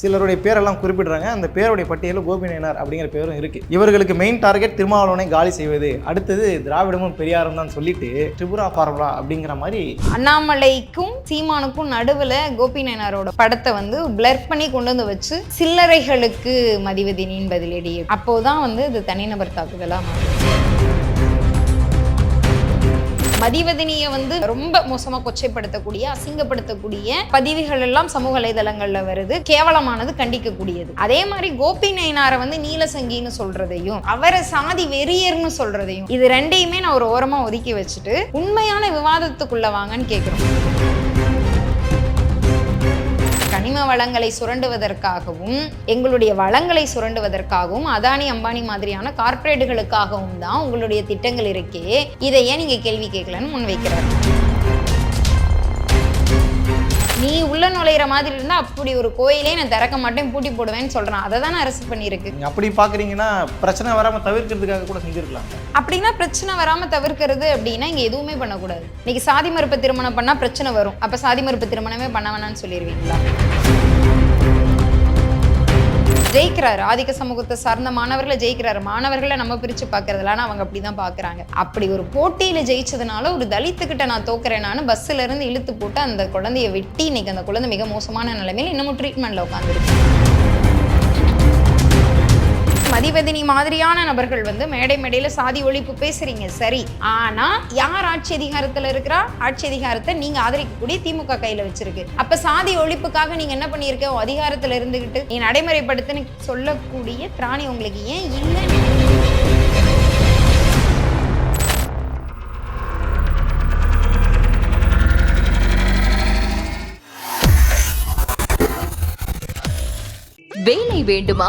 சிலருடைய பேரெல்லாம் குறிப்பிடுறாங்க. அந்த பேருடைய பட்டியலில் கோபி நயனார் அப்படிங்கிற பேரும் இருக்கு. இவர்களுக்கு மெயின் டார்கெட் திருமாவளவனை காலி செய்வது. அடுத்தது திராவிடமும் பெரியாரும் தான் சொல்லிட்டு திரிபுரா பார்வலா அப்படிங்கிற மாதிரி அண்ணாமலைக்கும் சீமானுக்கும் நடுவில் கோபி நயனாரோட படத்தை வந்து பிளர் பண்ணி கொண்டு வந்து வச்சு சில்லறைகளுக்கு மதிவதினின் பதிலடி. அப்போதான் வந்து இது தனிநபர் தாக்குதலாக மாறுது மதிவதனியை வந்து ரொம்ப மோசமா கொச்சைப்படுத்தக்கூடிய அசிங்கப்படுத்தக்கூடிய பதிவுகள் எல்லாம் சமூக வலைதளங்கள்ல வருது. கேவலமானது கண்டிக்கக்கூடியது. அதே மாதிரி கோபி நயனாரை வந்து நீலசங்கின்னு சொல்றதையும் அவரை சாதி வெறியர்னு சொல்றதையும் இது ரெண்டையுமே நான் ஒரு ஓரமா ஒதுக்கி வச்சுட்டு உண்மையான விவாதத்துக்குள்ள வாங்கன்னு கேட்கிறோம் கனிம வளங்களை சுரண்டுவதற்காகவும் எங்களுடைய வளங்களை சுரண்டுவதற்காகவும் அதானி அம்பானி மாதிரியான கார்ப்பரேட்டுகளுக்காகவும் தான் உங்களுடைய திட்டங்கள் இருக்கே. இதை ஏன் நீங்க கேள்வி கேட்கலன்னு முன்வைக்கிறார். நீ உள்ள நுழையிற மாதிரி இருந்தா அப்படி ஒரு கோயிலே நான் திறக்க மாட்டேன் பூட்டி போடுவேன்னு சொல்றான். அதை தானே அரசு பண்ணியிருக்கு. அப்படி பார்க்குறீங்கன்னா பிரச்சனை வராமல் தவிர்க்கிறதுக்காக கூட செஞ்சிருக்கலாம். அப்படின்னா பிரச்சனை வராம தவிர்க்கிறது அப்படின்னா இங்க எதுவுமே பண்ணக்கூடாது. இன்னைக்கு சாதி மறுப்பு திருமணம் பண்ணா பிரச்சனை வரும். அப்ப சாதி மறுப்பு திருமணமே பண்ண வேணாம்னு சொல்லிடுவீங்களா ஜெயிக்கிறாரு. ஆதிக்க சமூகத்தை சார்ந்த மாணவர்களை ஜெயிக்கிறாரு. மாணவர்களை நம்ம பிரிச்சு பார்க்கறதுல ஆனா அவங்க அப்படிதான் பாக்குறாங்க அப்படி ஒரு போட்டியில ஜெயிச்சதுனால ஒரு தலித்துக்கிட்ட நான் தோக்குறேன். நான் பஸ்ல இருந்து இழுத்து போட்டு அந்த குழந்தைய வெட்டி இன்னைக்கு அந்த குழந்தை மிக மோசமான நிலைமையில இன்னமும் ட்ரீட்மெண்ட்ல உட்காந்துருக்கு மதிவதினி மாதிரியான நபர்கள் வந்து மேடை மேடையில சாதி ஒழிப்பு பேசுறீங்க. சரி. ஆனா யார் ஆட்சி அதிகாரத்துல இருக்கிறா? ஆட்சி அதிகாரத்தை நீங்க ஆதரிக்கக்கூடிய திமுக கையில வச்சிருக்கு. அப்ப சாதி ஒழிப்புக்காக நீங்க என்ன பண்ணியிருக்க அதிகாரத்தில் அதிகாரத்துல இருந்துகிட்டு நீ நடைமுறைப்படுத்துன்னு சொல்லக்கூடிய திராணி உங்களுக்கு ஏன் இல்லை வேலை வேண்டுமா?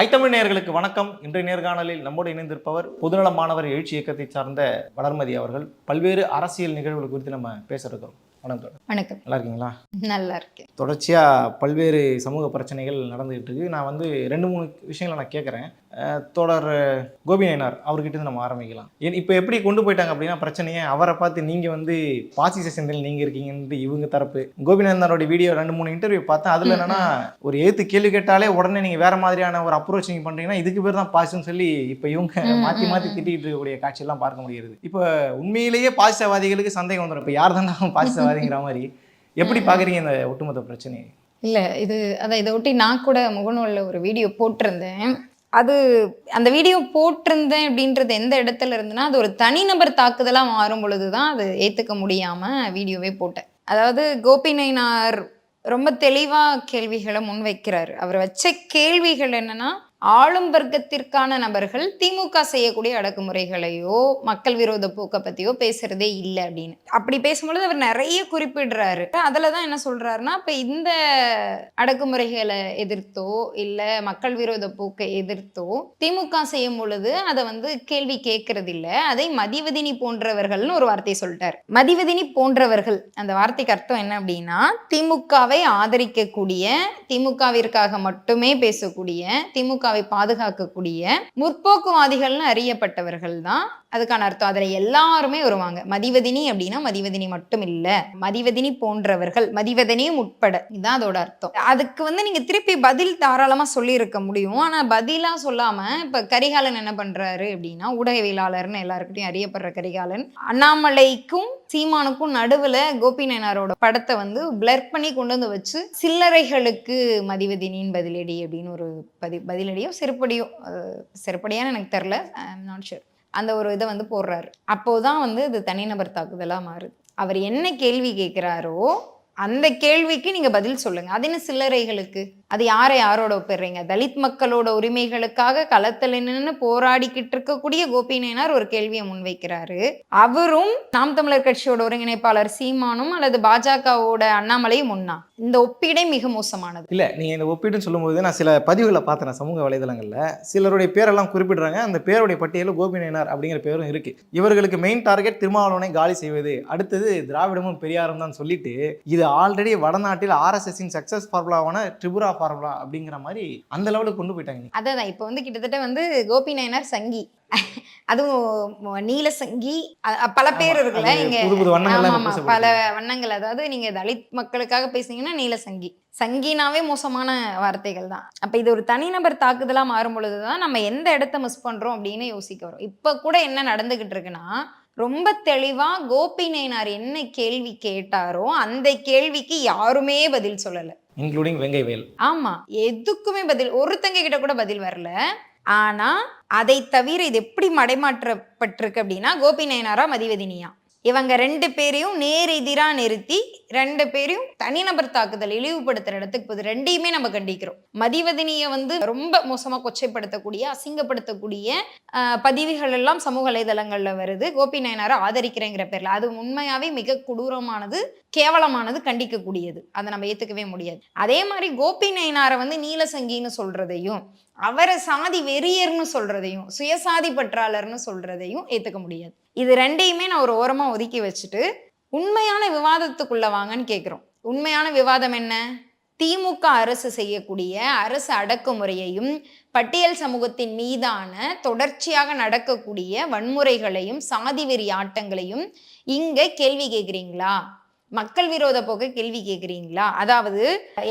ஐத்தமிழ் நேயர்களுக்கு வணக்கம். இன்றைய நேர்காணலில் நம்மோடு இணைந்திருப்பவர் பொதுநல மாணவர் எழுச்சி இயக்கத்தை சார்ந்த வளர்மதி அவர்கள். பல்வேறு அரசியல் நிகழ்வுகள் குறித்து நம்ம பேச இருக்கிறோம். வணக்கம் வணக்கம். நல்லா இருக்கீங்களா நல்லா இருக்கேன் தொடர்ச்சியாக பல்வேறு சமூக பிரச்சனைகள் நடந்துகிட்டு இருக்கு. நான் வந்து ரெண்டு மூணு விஷயங்களை நான் கேட்குறேன். தொடர் கோபி நயனார் அவர்கிட்ட இருந்து நம்ம ஆரம்பிக்கலாம். இப்போ எப்படி கொண்டு போயிட்டாங்க அப்படின்னா பிரச்சனையை அவரை பார்த்து நீங்கள் வந்து பாசிச சிந்தனையில் நீங்கள் இருக்கீங்கன்ட்டு இவங்க தரப்பு. கோபி நயனாரோட வீடியோ ரெண்டு மூணு இன்டர்வியூ பார்த்தேன் அதில் என்னன்னா ஒரு எழுத்து கேள்வி கேட்டாலே உடனே நீங்கள் வேற மாதிரியான ஒரு அப்ரோச் நீங்கள் பண்ணுறீங்கன்னா இதுக்கு பேர் தான் பாசிசம்னு சொல்லி இப்போ இவங்க மாற்றி மாற்றி. திட்டிகிட்டு இருக்கக்கூடிய காட்சியெல்லாம் பார்க்க முடிகிறது. இப்போ உண்மையிலேயே பாசிசவாதிகளுக்கு சந்தேகம் வந்துடும் இப்போ யார் தான் பாசிசவாதிங்கிற மாதிரி. எப்படி பார்க்குறீங்க இந்த ஒட்டுமொத்த பிரச்சனையை? இல்லை இது அதான் இதை ஒட்டி நான் கூட முகநூலில் ஒரு வீடியோ போட்டிருந்தேன். அது அந்த வீடியோ போட்டிருந்தேன் அப்படின்றது எந்த இடத்துல இருந்துன்னா அது ஒரு தனிநபர் தாக்குதலாக மாறும் பொழுது தான் அது ஏற்றுக்க முடியாமல் வீடியோவே போட்டேன். அதாவது கோபி நயினார் ரொம்ப தெளிவாக கேள்விகளை முன்வைக்கிறாரு. அவர் வச்ச கேள்விகள் என்னன்னா ஆளும் வர்க்கத்திற்கான நபர்கள் திமுக செய்யக்கூடிய அடக்குமுறைகளையோ மக்கள் விரோத போக்கை பற்றியோ பேசுறதே இல்லை அப்படின்னு. அப்படி பேசும்பொழுது அவர் நிறைய குறிப்பிடுறாரு. அதில் தான் என்ன சொல்றாருன்னா இப்போ இந்த அடக்குமுறைகளை எதிர்த்தோ இல்லை மக்கள் விரோத போக்கை எதிர்த்தோ திமுக செய்யும் பொழுது அதை வந்து கேள்வி கேட்கறது இல்ல அதை மதிவதினி போன்றவர்கள்னு ஒரு வார்த்தையை சொல்லிட்டார். மதிவதினி போன்றவர்கள் அந்த வார்த்தைக்கு அர்த்தம் என்ன அப்படின்னா திமுகவை ஆதரிக்கக்கூடிய திமுகவிற்காக மட்டுமே பேசக்கூடிய திமுக திமுகவை பாதுகாக்கக்கூடிய முற்போக்குவாதிகள்னு அறியப்பட்டவர்கள் தான் அதுக்கான அர்த்தம். அதில் எல்லாருமே வருவாங்க. மதிவதினி அப்படின்னா மதிவதினி மட்டும் இல்லை மதிவதினி போன்றவர்கள் மதிவதனியும் உட்பட. இதுதான் அதோட அர்த்தம். அதுக்கு வந்து நீங்கள் திருப்பி பதில் தாராளமாக சொல்லியிருக்க முடியும். ஆனால் பதிலாக சொல்லாமல் இப்போ கரிகாலன் என்ன பண்ணுறாரு அப்படின்னா ஊடகவியலாளர்னு எல்லாருக்கிட்டையும் அறியப்படுற கரிகாலன் அண்ணாமலைக்கும் சீமானுக்கும் நடுவில் கோபி நயனாரோட படத்தை வந்து பிளர் பண்ணி கொண்டு வந்து வச்சு சில்லறைகளுக்கு மதிவதினின் பதிலடி அப்படின்னு ஒரு பதி பதிலடியோ செருப்படியோ செருப்படியான்னு எனக்கு தெரில நாட் ஷூர் அந்த ஒரு இதை வந்து போடுறாரு. அப்போதான் வந்து இது தனிநபர் தாக்குதலாக மாறுது. அவர் என்ன கேள்வி கேட்குறாரோ அந்த கேள்விக்கு நீங்கள் பதில் சொல்லுங்கள் அது என்ன சில்லறைகளுக்கு? அது யாரை யாரோட ஒப்பிடுறீங்க? தலித் மக்களோட உரிமைகளுக்காக களத்தில் நின்று போராடிக்கிட்டு இருக்கக்கூடிய கோபிநாயனார் ஒரு கேள்வியை முன்வைக்கிறாரு. அவரும் நாம் தமிழர் கட்சியோட ஒருங்கிணைப்பாளர் சீமானும் அல்லது பாஜகவோட அண்ணாமலையும் முன்னா இந்த ஒப்பீடே மிக மோசமானது. இல்லை நீங்கள் இந்த ஒப்பீடுன்னு சொல்லும்போது நான் சில பதிவுகளை பார்த்தேன் சமூக வலைதளங்களில். சிலருடைய பேரெல்லாம் குறிப்பிடுறாங்க அந்த பேருடைய பட்டியலில் கோபிநாயனார் அப்படிங்கிற பேரும் இருக்கு. இவர்களுக்கு மெயின் டார்கெட் திருமாவளவனை காலி செய்வது. அடுத்தது திராவிடமும் பெரியாரும் தான் சொல்லிட்டு இது ஆல்ரெடி வடநாட்டில் ஆர்எஸ்எஸ்ஸின் சக்ஸஸ் ஃபார்முலாவான ட்ரிபுரா ஃபார்முலா அப்படிங்கிற மாதிரி அந்த லெவலுக்கு கொண்டு போயிட்டாங்க அதான் இப்போ வந்து கிட்டத்தட்ட வந்து கோபிநாயனார் சங்கி. அதுவும் நீல சங்கி பல பேர் இருக்குல்ல இங்க. பல. வண்ணங்கள். அதாவது நீங்க தலித் மக்களுக்காக பேசுனீங்கன்னா நீல சங்கி. சங்கினாவே மோசமான வார்த்தைகள் தான். அப்ப இது ஒரு தனிநபர் தாக்குதலா மாறும் பொழுதுதான் நம்ம எந்த இடத்த மிஸ் பண்றோம் அப்படின்னு யோசிக்க வரோம். இப்ப கூட என்ன நடந்துகிட்டு இருக்குன்னா ரொம்ப தெளிவா கோபிநாயனார் என்ன கேள்வி கேட்டாரோ அந்த கேள்விக்கு யாருமே பதில் சொல்லல. இன்க்ளூடிங் வெங்கை வயல் ஆமா. எதுக்குமே பதில் ஒருத்தங்க கிட்ட கூட பதில் வரல. ஆனா அதை தவிர இது எப்படி மடைமாற்றப்பட்டிருக்கு அப்படின்னா கோபி நயனாரா மதிவதினியா? இவங்க ரெண்டு பேரையும் நேர் நிறுத்தி ரெண்டு பேரையும் தனிநபர் தாக்குதல் இழிவுபடுத்துகிற இடத்துக்கு போகுது. ரெண்டையுமே நம்ம கண்டிக்கிறோம். மதிவதனியை வந்து ரொம்ப மோசமாக கொச்சைப்படுத்தக்கூடிய அசிங்கப்படுத்தக்கூடிய பதிவுகள் எல்லாம் சமூக வலைதளங்களில் வருது. கோபி நயனாரை ஆதரிக்கிறேங்கிற பேரில். அது உண்மையாகவே மிக கொடூரமானது கேவலமானது கண்டிக்கக்கூடியது. அதை நம்ம ஏற்றுக்கவே முடியாது. அதே மாதிரி கோபி நயனாரை வந்து நீலசங்கின்னு சொல்கிறதையும் அவரை சாதி வெறியர்னு சொல்றதையும் சுயசாதி பற்றாளர்னு சொல்றதையும் ஏத்துக்க முடியாது. இது ரெண்டையுமே நான் ஒரு ஓரமா ஒதுக்கி வச்சுட்டு உண்மையான விவாதத்துக்குள்ள வாங்கன்னு கேட்குறோம் உண்மையான விவாதம் என்ன? திமுக அரசு செய்யக்கூடிய அரசு அடக்குமுறையையும் பட்டியல் சமூகத்தின் மீதான தொடர்ச்சியாக நடக்கக்கூடிய வன்முறைகளையும் சாதி வெறி ஆட்டங்களையும் இங்க கேள்வி கேட்குறீங்களா மக்கள் விரோத போக்க கேள்வி கேட்குறீங்களா அதாவது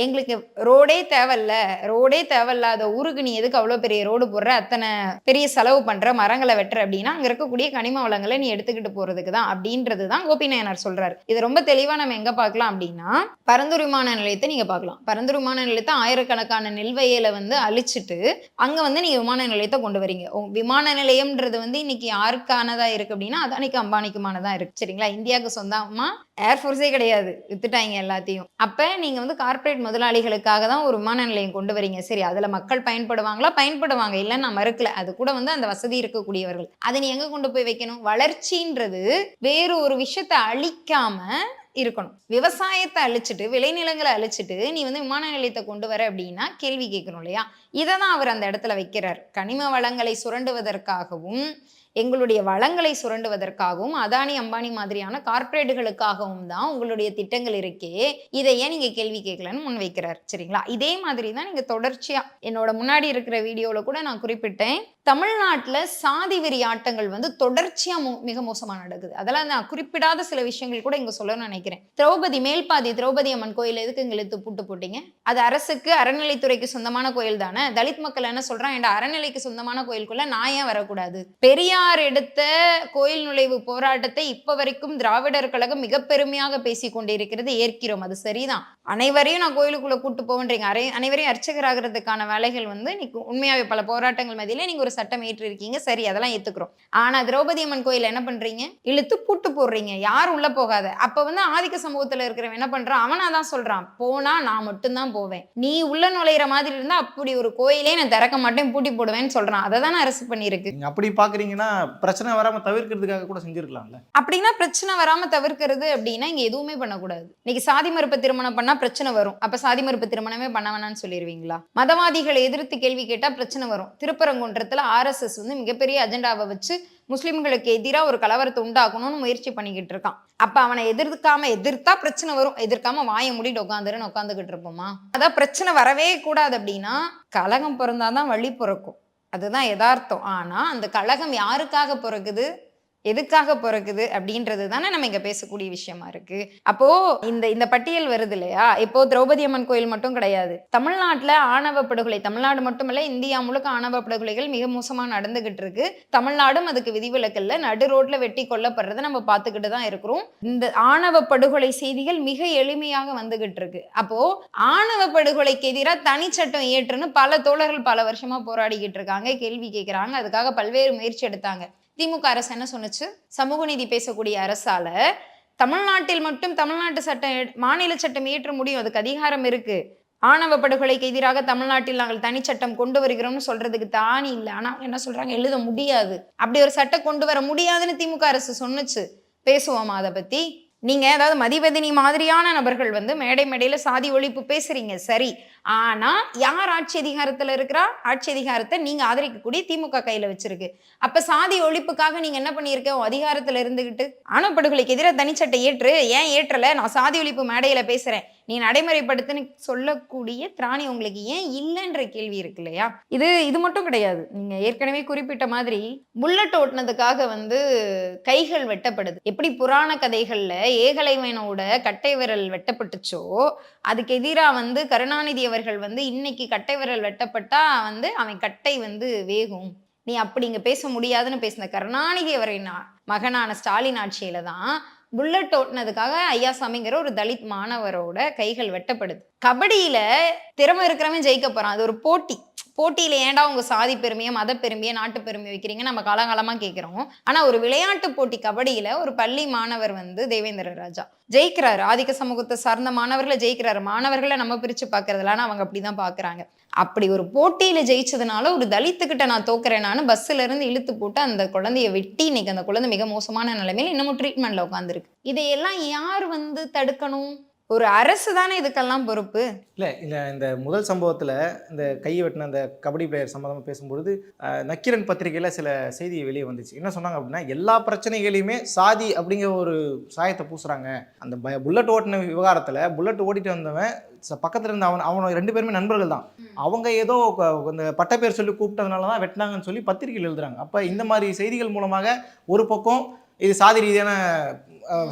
எங்களுக்கு ரோடே தேவையில்ல. ரோடே தேவையில்லாத ஊருக்கு நீ எதுக்கு அவ்வளோ பெரிய ரோடு போடுற? அத்தனை பெரிய செலவு பண்ணுற மரங்களை வெட்டுற? அப்படின்னா அங்கே இருக்கக்கூடிய கனிம வளங்களை நீ எடுத்துக்கிட்டு போகிறதுக்கு தான். அப்படின்றது தான் கோபிநாயனார் சொல்கிறார் இது ரொம்ப தெளிவாக நம்ம எங்கே பார்க்கலாம் அப்படின்னா பரந்தூர் விமான நிலையத்தை நீங்கள் பார்க்கலாம். பரந்தூர் விமான நிலையத்தை ஆயிரக்கணக்கான நெல்வயலை வந்து அழிச்சிட்டு அங்கே வந்து நீங்கள் விமான நிலையத்தை கொண்டு வரீங்க. விமான நிலையம்ன்றது வந்து இன்னைக்கு யாருக்கானதாக இருக்குது அப்படின்னா அதானிக்கு அம்பானிக்குமானதாக இருக்குது சரிங்களா? இந்தியாவுக்கு சொந்தமாக ஏர்ஃபோர்ஸே கிடையாது. வித்துட்டாங்க எல்லாத்தையும். அப்போ நீங்கள் வந்து கார்ப்பரேட் முதலாளிகளுக்காக தான் ஒரு விமான நிலையம் கொண்டு வரீங்க. சரி அதில் மக்கள் பயன்படுவாங்களா? பயன்படுவாங்க. இல்லைன்னு நான் மறுக்கல. அது கூட வந்து அந்த வசதி இருக்கக்கூடியவர்கள். அதை நீ எங்கே கொண்டு போய் வைக்கணும்? வளர்ச்சின்றது வேறு ஒரு விஷயத்தை அழிக்காம இருக்கணும். விவசாயத்தை அழிச்சிட்டு விளைநிலங்களை அழிச்சிட்டு நீ வந்து விமான நிலையத்தை கொண்டு வர அப்படின்னா கேள்வி கேட்கணும் இல்லையா? இதை தான் அவர் அந்த இடத்துல வைக்கிறார். கனிம வளங்களை சுரண்டுவதற்காகவும் எங்களுடைய வளங்களை சுரண்டுவதற்காகவும் அதானி அம்பானி மாதிரியான கார்ப்பரேட்டுகளுக்காகவும் தான் உங்களுடைய திட்டங்கள் இருக்கே. இதை ஏன் நீங்க கேள்வி கேட்கலன்னு முன் வைக்கிறார். சரிங்களா? இதே மாதிரி தான் நீங்க தொடர்ச்சியா என்னோட முன்னாடி இருக்கிற வீடியோல கூட நான் குறிப்பிட்டேன். தமிழ்நாட்டில் சாதி வெறி ஆட்டங்கள் வந்து தொடர்ச்சியாக மோ- மிக மோசமாக நடக்குது. அதெல்லாம் நான் குறிப்பிடாத சில விஷயங்கள் கூட இங்கே சொல்லணும்னு நினைக்கிறேன். திரௌபதி மேல்பாதி திரௌபதி அம்மன் கோயில் எதுக்கு இங்கே இழுத்து பூட்டு போட்டீங்க? அது அரசுக்கு அறநிலைத்துறைக்கு சொந்தமான கோயில் தானே? தலித் மக்கள் என்ன சொல்கிறான் என் அறநிலைக்கு சொந்தமான கோயிலுக்குள்ள நான் ஏன் வரக்கூடாது? பெரியார் எடுத்த கோயில் நுழைவு போராட்டத்தை இப்போ வரைக்கும் திராவிடர் கழகம் மிக பெருமையாக பேசி கொண்டிருக்கிறது ஏற்கிறோம். அது சரிதான். அனைவரையும் நான் கோயிலுக்குள்ளே கூட்டு போவன்றீங்க. அரை அனைவரையும் அர்ச்சகராகிறதுக்கான வேலைகள் வந்து இன்னைக்கு உண்மையாகவே பல போராட்டங்கள் மதியிலே நீங்கள் ஒரு சட்டம் ஏற்றிருக்கீங்க? சரி அதெல்லாம் ஏத்துக்கிறோம். ஆனா திரௌபதி அம்மன் கோயில் என்ன பண்றீங்க? இழுத்து பூட்டு போடுறீங்க. யாரும் உள்ள போகாத. அப்ப வந்து ஆதிக்க சமூகத்துல இருக்கிறவன் என்ன பண்றான்? அவனா தான் சொல்றான். போனா நான் மட்டும்தான் போவேன். நீ உள்ள நுழையிற மாதிரி இருந்தா அப்படி ஒரு கோயிலே நான் திறக்க மாட்டேன் பூட்டி போடுவேன்னு சொல்றான். அதை தானே அரசு பண்ணியிருக்கு. அப்படி பாக்குறீங்கன்னா பிரச்சனை வராம தவிர்க்கிறதுக்காக கூட செஞ்சிருக்கலாம்ல. அப்படின்னா பிரச்சனை வராம தவிர்க்கிறது அப்படின்னா இங்க எதுவுமே பண்ணக்கூடாது. இன்னைக்கு சாதி மறுப்பு திருமணம் பண்ணா பிரச்சனை வரும். அப்ப சாதி மறுப்பு திருமணமே பண்ண வேணாம்னு சொல்லிடுவீங்களா மதவாதிகளை எதிர்த்து கேள்வி கேட்டா பிரச்சனை வரும். திருப்பரங்குன்றத்துல ஆர்எஸ்எஸ் வந்து மிகப்பெரிய அஜெண்டாவை வச்சு முஸ்லீம்களுக்கு எதிராக ஒரு கலவரத்தை உண்டாக்கணும்னு முயற்சி பண்ணிக்கிட்டு இருக்கான். அப்போ அவனை எதிர்க்காம எதிர்த்தா பிரச்சனை வரும். எதிர்க்காம வாயை மூடிட்டு உட்காந்துருன்னு உட்காந்துக்கிட்டு இருப்போமா? அதான் பிரச்சனை வரவே கூடாது அப்படின்னா கலகம் பிறந்தாதான் வழி பிறக்கும். அதுதான் யதார்த்தம். ஆனால் அந்த கழகம் யாருக்காக பிறகுது எதுக்காக பிறக்குது அப்படின்றது தானே நம்ம இங்க பேசக்கூடிய விஷயமா இருக்கு. அப்போ இந்த இந்த பட்டியல் வருது இல்லையா? இப்போ திரௌபதி அம்மன் கோயில் மட்டும் கிடையாது. தமிழ்நாட்டில் ஆணவ படுகொலை தமிழ்நாடு மட்டுமல்ல இந்தியா முழுக்க ஆணவ படுகொலைகள் மிக மோசமாக நடந்துகிட்டு இருக்கு. தமிழ்நாடும் அதுக்கு விதிவிலக்கல்ல நடு ரோட்ல வெட்டி கொல்லப்படுறதை நம்ம பார்த்துக்கிட்டு தான் இருக்கிறோம். இந்த ஆணவ படுகொலை செய்திகள் மிக எளிமையாக வந்துகிட்டு இருக்கு. அப்போ ஆணவ படுகொலைக்கு எதிராக தனிச்சட்டம் ஏற்றுன்னு பல தோழர்கள் பல வருஷமா போராடிக்கிட்டு இருக்காங்க கேள்வி கேட்கிறாங்க அதுக்காக பல்வேறு முயற்சி எடுத்தாங்க. திமுக அரசு என்ன சொன்னுச்சு? சமூக நீதி பேசக்கூடிய அரசால தமிழ்நாட்டில் மட்டும் தமிழ்நாட்டு சட்டம் மாநில சட்டம் இயற்ற முடியும். அதுக்கு அதிகாரம் இருக்கு. ஆணவ படுகொலைக்கு எதிராக தமிழ்நாட்டில் நாங்கள் தனிச்சட்டம் கொண்டு வருகிறோம்னு சொல்றதுக்கு தானி இல்லை. ஆனா அவங்க என்ன சொல்றாங்க? எழுத முடியாது. அப்படி ஒரு சட்டம் கொண்டு வர முடியாதுன்னு திமுக அரசு சொன்னுச்சு. பேசுவோமா அதை பத்தி? நீங்க அதாவது மதிவதினி மாதிரியான நபர்கள் வந்து மேடை மேடையில சாதி ஒழிப்பு பேசுறீங்க. சரி. ஆனா யார் ஆட்சி அதிகாரத்துல இருக்கிறா? ஆட்சி அதிகாரத்தை நீங்க ஆதரிக்கக்கூடிய திமுக கையில வச்சிருக்கு. அப்ப சாதி ஒழிப்புக்காக நீங்க என்ன பண்ணியிருக்க? உன் அதிகாரத்துல இருந்துகிட்டு. ஆணவ படுகொலைக்கு எதிராக தனிச்சட்டை ஏற்று. ஏன் ஏற்றல? நான் சாதி ஒழிப்பு மேடையில பேசுறேன். நீ நடைமுறைப்படுத்துன்னு சொல்லக்கூடிய திராணி உங்களுக்கு ஏன் இல்லைன்ற கேள்வி இருக்கு இல்லையா? இது இது மட்டும் கிடையாது. நீங்க ஏற்கனவே குறிப்பிட்ட மாதிரி புல்லட் ஓட்டுனதுக்காக வந்து கைகள் வெட்டப்படுது. எப்படி புராண கதைகள்ல ஏகலைவனோட கட்டை விரல் வெட்டப்பட்டுச்சோ அதுக்கு எதிராக வந்து கருணாநிதியை அவர்கள் வந்து இன்னைக்கு கட்டை விரல் வெட்டப்பட்டா வந்து அவன் கட்டை வந்து வேகும். நீ அப்படி இங்க பேச முடியாதுன்னு பேசின கருணாநிதி அவரின் மகனான ஸ்டாலின் ஆட்சியில தான் புல்லட் ஓட்டுனதுக்காக ஐயாசாமிங்கிற ஒரு தலித் மாணவரோட கைகள் வெட்டப்படுது. கபடியில திறமை இருக்கிறவன் ஜெயிக்க போகிறான் அது ஒரு போட்டி. போட்டியில் ஏன்டா உங்கள் சாதி பெருமையை மத பெருமையை நாட்டு பெருமையை வைக்கிறீங்க? நம்ம காலகாலமாக கேட்குறோம் ஆனால் ஒரு விளையாட்டு போட்டி கபடியில் ஒரு பள்ளி மாணவர் வந்து தேவேந்திர ராஜா. ஜெயிக்கிறாரு. ஆதிக்க சமூகத்தை சார்ந்த மாணவர்களை ஜெயிக்கிறாரு. மாணவர்களை நம்ம பிரித்து பார்க்கறதுலான்னு அவங்க அவங்க அப்படிதான் பார்க்குறாங்க அப்படி ஒரு போட்டியில் ஜெயிச்சதுனால ஒரு தலித்துக்கிட்ட நான் தோக்குறேனான்னு பஸ்ஸில் இருந்து இழுத்து போட்டு அந்த குழந்தைய வெட்டி இன்னைக்கு அந்த குழந்தை மிக மோசமான நிலைமையில் இன்னமும் ட்ரீட்மெண்ட்டில் உட்காந்துருக்கு இதையெல்லாம் யார் வந்து தடுக்கணும்? ஒரு அரசு தானே இதுக்கெல்லாம் பொறுப்பு? இல்லை இல்லை இந்த முதல் சம்பவத்தில் இந்த கையை வெட்டின அந்த கபடி பிளேயர் சம்மந்தமாக பேசும்பொழுது நக்கீரன் பத்திரிகையில் சில செய்தி வெளியே வந்துச்சு. என்ன சொன்னாங்க அப்படின்னா எல்லா பிரச்சனைகளையுமே சாதி அப்படிங்கிற ஒரு சாயத்தை பூசுறாங்க. அந்த ப புல்லட் ஓட்டின விவகாரத்தில் புல்லட் ஓட்டிட்டு வந்தவன் பக்கத்துல இருந்த அவன் அவன ரெண்டு பேருமே நண்பர்கள் தான். அவங்க ஏதோ இந்த பட்டப்பேர் சொல்லி கூப்பிட்டதுனால தான் வெட்டினாங்கன்னு சொல்லி பத்திரிகையில் எழுதுறாங்க. அப்போ இந்த மாதிரி செய்திகள் மூலமாக ஒரு பக்கம் இது சாதி ரீதியான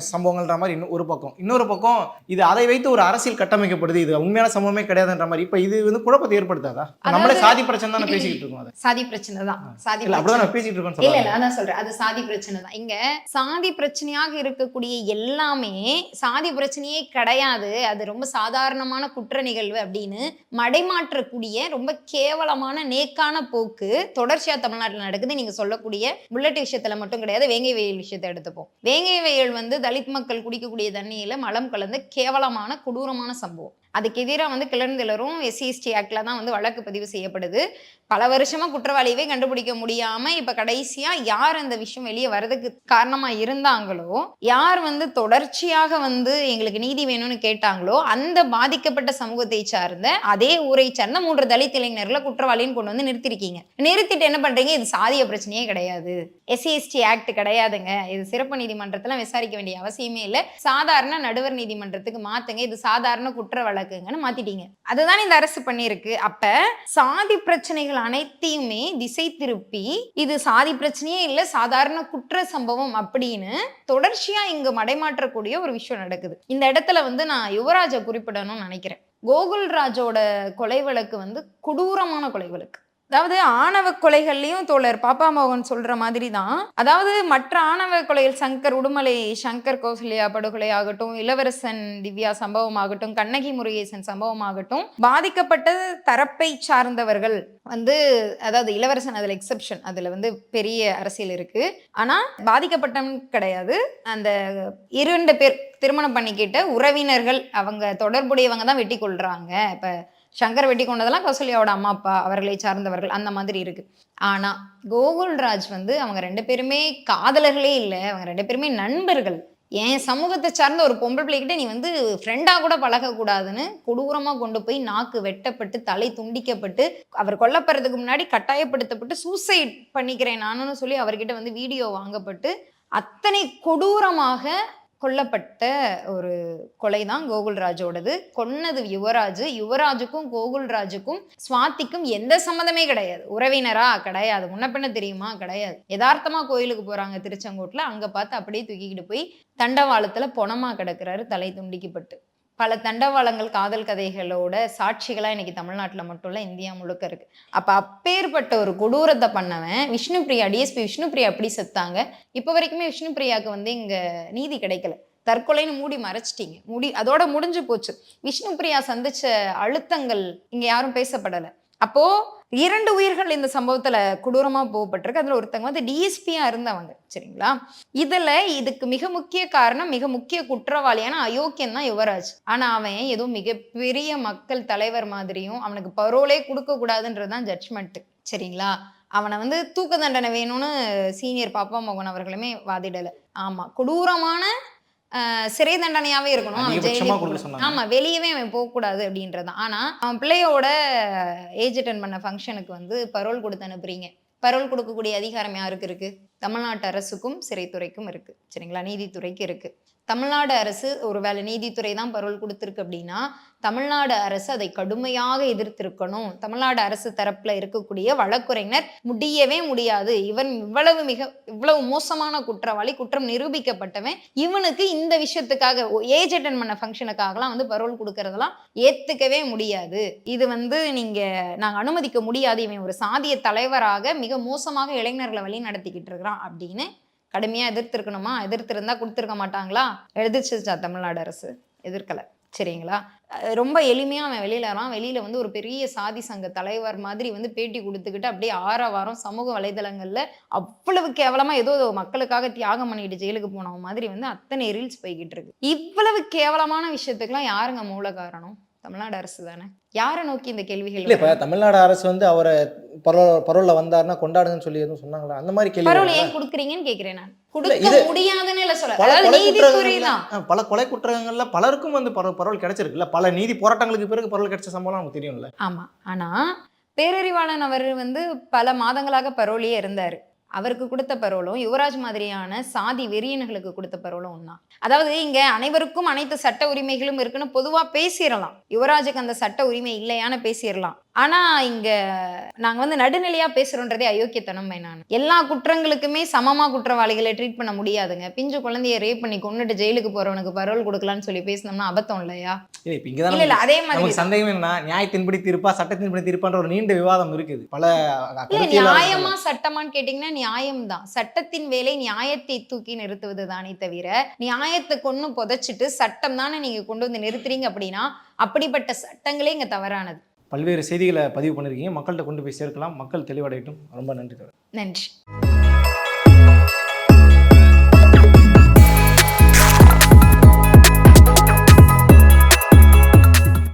சம்பவங்கள்ன்ற மாதிரி இன்னும் ஒரு பக்கம். இன்னொரு பக்கம் இது அதை வைத்து ஒரு அரசியல் கட்டமைக்கப்படுது. இது உண்மையான சம்பவமே கிடையாதுன்ற மாதிரி. இப்போ இது வந்து குழப்பத்தை ஏற்படுத்தாதா? நம்மளே சாதி பிரச்சனை தானே பேசிக்கிட்டு இருக்கோம் அதை. சாதி பிரச்சனை தான். சாதி. அப்படிதான் பேசிட்டு இருக்கோம்னு இல்ல அதான் சொல்றேன். அது சாதி பிரச்சனை தான். இங்க சாதி பிரச்சனையாக இருக்கக்கூடிய எல்லாமே சாதி பிரச்சனையே கிடையாது. அது ரொம்ப சாதாரணமான குற்ற நிகழ்வு அப்படின்னு மடைமாற்றக்கூடிய ரொம்ப கேவலமான நேக்கான போக்கு தொடர்ச்சியா தமிழ்நாட்டுல நடக்குது. நீங்க சொல்லக்கூடிய புல்லட் விஷயத்துல மட்டும் கிடையாது. வேங்கை வெயில் விஷயத்தை எடுத்துப்போம். வேங்கை வெயில் வந்து தலித் மக்கள் குடிக்கக்கூடிய தண்ணியில மலம் கலந்த கேவலமான கொடூரமான சம்பவம். அதுக்கு எதிராக வந்து கிளர்ந்தெலரும் எஸ்சி எஸ்டி ஆக்டில் தான் வந்து வழக்கு பதிவு செய்யப்படுது. பல வருஷமா குற்றவாளியவே கண்டுபிடிக்க முடியாம இப்ப கடைசியா யார் அந்த விஷயம் வெளியே வர்றதுக்கு காரணமா இருந்தாங்களோ யார் வந்து தொடர்ச்சியாக வந்து எங்களுக்கு நீதி வேணும்னு கேட்டாங்களோ அந்த பாதிக்கப்பட்ட சமூகத்தை சார்ந்த அதே ஊரை சார்ந்த மூன்று தலித் இளைஞர்களை குற்றவாளின்னு கொண்டு வந்து நிறுத்திருக்கீங்க. நிறுத்திட்டு என்ன பண்றீங்க? இது சாதிய பிரச்சனையே கிடையாது. எஸ்சிஎஸ்டி ஆக்ட் கிடையாதுங்க. இது சிறப்பு நீதிமன்றத்துல விசாரிக்க வேண்டிய அவசியமே இல்லை. சாதாரண நடுவர் நீதிமன்றத்துக்கு மாத்துங்க. இது சாதாரண குற்ற வழக்குங்கன்னு மாத்திட்டீங்க. அதுதான் இந்த அரசு பண்ணியிருக்கு. அப்ப சாதி பிரச்சனைகள் அனைத்தையுமே திசை திருப்பி இது சாதி பிரச்சனையே இல்லை சாதாரண குற்ற சம்பவம் அப்படின்னு தொடர்ச்சியா இங்கு மடைமாற்றக்கூடிய ஒரு விஷயம் நடக்குது. இந்த இடத்துல வந்து நான் யுவராஜை குறிப்பிடணும்னு நினைக்கிறேன். கோகுல்ராஜோட கொலை வழக்கு வந்து கொடூரமான கொலை வழக்கு. அதாவது ஆணவ கொலைகள்லையும் தோழர் பாப்பா மோகன் சொல்ற மாதிரி தான் அதாவது மற்ற ஆணவ கொலைகள் சங்கர் உடுமலை சங்கர் கௌசல்யா படுகொலை ஆகட்டும் இளவரசன் திவ்யா சம்பவம் ஆகட்டும் கண்ணகி முருகேசன் சம்பவம் ஆகட்டும் பாதிக்கப்பட்ட தரப்பை சார்ந்தவர்கள் வந்து அதாவது இளவரசன் அதுல எக்ஸெப்ஷன் அதுல வந்து பெரிய அரசியல் இருக்கு. ஆனா பாதிக்கப்பட்டவன் கிடையாது. அந்த இரண்டு பேர் திருமணம் பண்ணிக்கிட்ட உறவினர்கள் அவங்க தொடர்புடையவங்க தான் வெட்டி கொள்றாங்க இப்ப சங்கர் வெட்டி கொண்டதெல்லாம் கௌசல்யாவோட அம்மா அப்பா அவர்களை சார்ந்தவர்கள் அந்த மாதிரி இருக்கு. ஆனா கோகுல்ராஜ் வந்து அவங்க ரெண்டு பேருமே காதலர்களே இல்லை. அவங்க ரெண்டு பேருமே நண்பர்கள். என் சமூகத்தை சார்ந்த ஒரு பொம்பளை பிள்ளைகிட்ட நீ வந்து ஃப்ரெண்டாக கூட பழகக்கூடாதுன்னு கொடூரமாக கொண்டு போய் நாக்கு வெட்டப்பட்டு தலை துண்டிக்கப்பட்டு அவர் கொல்லப்படுறதுக்கு முன்னாடி கட்டாயப்படுத்தப்பட்டு சூசைட் பண்ணிக்கிறேன் நானுன்னு சொல்லி அவர்கிட்ட வந்து வீடியோ வாங்கப்பட்டு அத்தனை கொடூரமாக கொல்லப்பட்ட ஒரு கொலை தான் கோகுல்ராஜோடது. கொன்னது யுவராஜ். யுவராஜுக்கும் கோகுல்ராஜுக்கும் சுவாத்திக்கும் எந்த சம்மந்தமே கிடையாது. உறவினரா? கிடையாது. முன்ன பின்ன தெரியுமா? கிடையாது. யதார்த்தமா கோயிலுக்கு போறாங்க திருச்செங்கோட்டில். அங்க பார்த்து அப்படியே தூக்கிக்கிட்டு போய் தண்டவாளத்துல பொணமா கிடக்குறாரு தலை துண்டிக்கப்பட்டு. பல தண்டவாளங்கள் காதல் கதைகளோட சாட்சிகளாக இன்னைக்கு தமிழ்நாட்டில் மட்டும் இல்லை இந்தியா முழுக்க இருக்குது அப்போ அப்பேற்பட்ட ஒரு கொடூரத்தை பண்ணவன் விஷ்ணுபிரியா டிஎஸ்பி விஷ்ணுபிரியா அப்படி செத்தாங்க. இப்போ வரைக்குமே விஷ்ணுபிரியாவுக்கு வந்து இங்கே நீதி கிடைக்கல. தற்கொலைன்னு மூடி மறைச்சிட்டீங்க. மூடி அதோட முடிஞ்சு போச்சு. விஷ்ணுபிரியா சந்தித்த அழுத்தங்கள் இங்கே யாரும் பேசப்படலை. அப்போ இரண்டு உயிர்கள் இந்த சம்பவத்துல கொடூரமா போகப்பட்டிருக்கு. அதுல ஒருத்தங்க வந்து டிஎஸ்பியா இருந்தவங்க. சரிங்களா? இதுல இதுக்கு மிக முக்கிய காரணம் மிக முக்கிய குற்றவாளியான அயோக்கியன் தான் யுவராஜ். ஆனா அவன் ஏதோ மிகப்பெரிய மக்கள் தலைவர் மாதிரியும் அவனுக்கு பரோலே கொடுக்க கூடாதுன்றதுதான் ஜட்ஜ்மெண்ட் சரிங்களா? அவனை வந்து தூக்கு தண்டனை வேணும்னு சீனியர் பாப்பா மோகன் அவர்களுமே வாதிடல. ஆமா கொடூரமான சிறை தண்டனையாவே இருக்கணும். அவன் ஜெயிலுக்கு. ஆமா வெளியவே அவன் போகக்கூடாது அப்படின்றது தான். ஆனா அவன் பிள்ளையோட ஏஜ் அட்டன் பண்ண ஃபங்க்ஷனுக்கு வந்து பரோல் கொடுத்து அனுப்புறீங்க. பரோல் கொடுக்கக்கூடிய அதிகாரம் யாருக்கு இருக்கு? தமிழ்நாட்டு அரசுக்கும் சிறைத்துறைக்கும் இருக்கு. சரிங்களா? நீதித்துறைக்கு இருக்கு. தமிழ்நாடு அரசு ஒருவேளை நீதித்துறை தான் பரோல் கொடுத்துருக்கு அப்படின்னா தமிழ்நாடு அரசு அதை கடுமையாக எதிர்த்திருக்கணும். தமிழ்நாடு அரசு தரப்புல இருக்கக்கூடிய வழக்குரைஞர் முடியவே முடியாது. இவன் இவ்வளவு மிக இவ்வளவு மோசமான குற்றவாளி குற்றம் நிரூபிக்கப்பட்டவன். இவனுக்கு இந்த விஷயத்துக்காக ஏஜ் அட்டன் பண்ண ஃபங்க்ஷனுக்காகலாம் வந்து பரோல் கொடுக்கறதெல்லாம் ஏத்துக்கவே முடியாது. இது வந்து நீங்க நாங்க அனுமதிக்க முடியாது. இவன் ஒரு சாதிய தலைவராக மிக மோசமாக இளைஞர்களை வழி நடத்திக்கிட்டு இருக்கிறான் அப்படின்னு கடுமையாக எதிர்த்திருக்கணுமா? எதிர்த்திருந்தா கொடுத்துருக்க மாட்டாங்களா? எழுதிச்சுச்சா தமிழ்நாடு அரசு? எதிர்க்கலை. சரிங்களா? ரொம்ப எளிமையாக அவன் வெளியில வரான். வெளியில வந்து ஒரு பெரிய சாதி சங்க தலைவர் மாதிரி வந்து பேட்டி கொடுத்துக்கிட்டு அப்படியே ஆற வாரம் சமூக வலைதளங்கள்ல அவ்வளவு கேவலமா ஏதோ மக்களுக்காக தியாகம் பண்ணிட்டு ஜெயிலுக்கு போனவன் மாதிரி வந்து அத்தனை ரீல்ஸ் போய்கிட்டு இருக்கு. இவ்வளவு கேவலமான விஷயத்துக்குலாம் யாருங்க மூல காரணம் தமிழ்நாடு அரசு தானே? யாரை நோக்கி இந்த கேள்விகள் இல்ல இப்ப? தமிழ்நாடு அரசு வந்து அவரை பரோ பரோல்ல வந்தாருன்னா கொண்டாடுங்கன்னு சொல்லி எதுவும் சொன்னாங்களா? அந்த மாதிரி கேள்வி? ஏன் கொடுக்குறீங்கன்னு கேக்குறேன் நான். கொடுக்க முடியாதுன்னு இல்ல சொல்ல பல கொலை குற்றங்கள்ல பலருக்கும் வந்து பரவ பரவல் கிடைச்சிருக்குல்ல பல நீதி போராட்டங்களுக்கு பிறகு பரவல் கிடைச்ச சம்பவம் நமக்கு தெரியும்ல. ஆமா. ஆனா பேரறிவாளன் அவர் வந்து பல மாதங்களாக பரோலியே இருந்தாரு. அவருக்கு கொடுத்த பரோலும் யுவராஜ் மாதிரியான சாதி வெறியன்களுக்கு கொடுத்த பரோலும் ஒன்றா அதாவது இங்க அனைவருக்கும் அனைத்து சட்ட உரிமைகளும் இருக்குன்னு பொதுவா பேசிடலாம் யுவராஜுக்கு அந்த சட்ட உரிமை இல்லையான்னு பேசிடலாம் ஆனா இங்க நாங்க வந்து நடுநிலையா பேசுறோன்றதே அயோக்கியத்தனம் நான். எல்லா குற்றங்களுக்குமே சமமா குற்றவாளிகளை ட்ரீட் பண்ண முடியாதுங்க. பிஞ்சு குழந்தைய ரேப் பண்ணி கொண்டுட்டு ஜெயிலுக்கு போறவனுக்கு பரோல் கொடுக்கலாம்னு சொல்லி பேசினோம்னா அபத்தம் இல்லையா? இல்ல இல்ல அதே மாதிரி சந்தேகம் என்ன நியாயத்தின்படி தீர்ப்பா சட்டத்தின்படி தீர்ப்பான்ற ஒரு நீண்ட விவாதம் இருக்குது. பல நியாயமா சட்டமான்னு கேட்டீங்கன்னா நியாயம்தான். சட்டத்தின் வேலை நியாயத்தை தூக்கி நிறுத்துவது தானே தவிர நியாயத்தை கொண்டு புதைச்சிட்டு சட்டம் தானே நீங்க கொண்டு வந்து நிறுத்துறீங்க அப்படின்னா அப்படிப்பட்ட சட்டங்களே இங்க தவறானது. பல்வேறு செய்திகளை பதிவு பண்ணிருக்கீங்க மக்கள்கிட்ட கொண்டு போய் சேர்க்கலாம். மக்கள் தெளிவடையட்டும். ரொம்ப நன்றி தோழர். நன்றி.